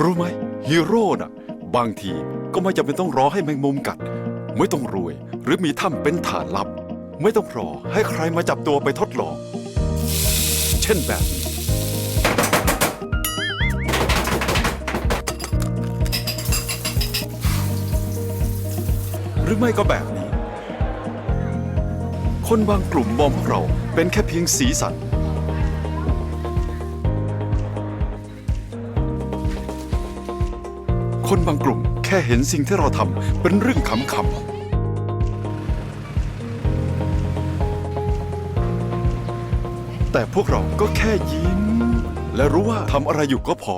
รู้ไหมฮีโร่น่ะ บางทีก็ไม่จำเป็นต้องรอให้แมงมุมกัด ไม่ต้องรวย หรือมีถ้ำเป็นฐานลับ ไม่ต้องรอให้ใครมาจับตัวไปทดลอง เช่นแบบนี้หรือไม่ก็แบบนี้ คนบางกลุ่มมองพวกเราเป็นแค่เพียงสีสัน คนบางกลุ่มแค่เห็นสิ่งที่เราทำเป็นเรื่องขำๆแต่พวกเราก็แค่ยิ้ม และรู้ว่าทำอะไรอยู่ก็พอ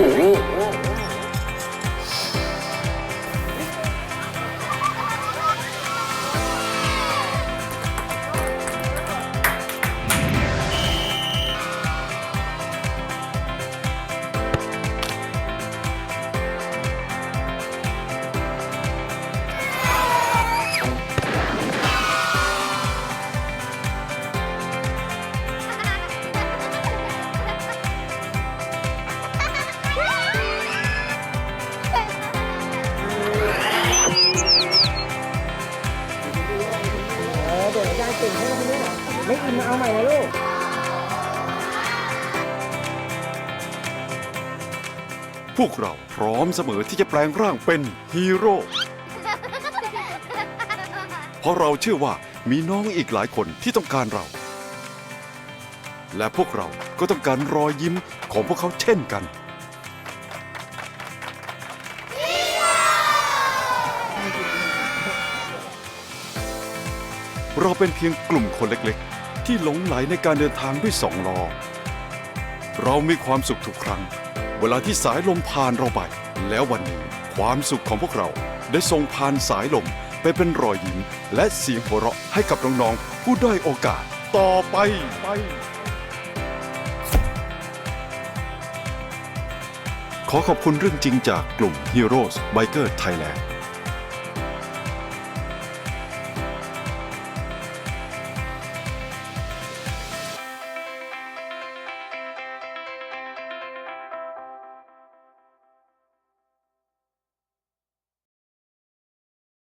เเดี๋ยวยายเก่งให้คุณแม่ไม่อินมาเอาใหม่นะลูกพวกเราพร้อมเสมอที่จะแปลงร่างเป็นฮีโร่เพราะเราเชื่อว่ามีน้องอีกหลายคนที่ต้องการเรา และพวกเราก็ต้องการรอยยิ้มของพวกเขาเช่นกัน เราเป็นเพียงกลุ่มคนเล็กๆ ที่หลงไหลในการเดินทางด้วยสองล้อ เรามีความสุขทุกครั้ง เวลาที่สายลมผ่านเราไป แล้ววันนี้ความสุขของพวกเราได้ส่งผ่านสายลมไปเป็นรอยยิ้ม และเสียงหัวเราะให้กับน้องๆผู้ด้อยโอกาสต่อไปไปขอขอบคุณเรื่องจริงจากกลุ่ม Heroes Biker Thailand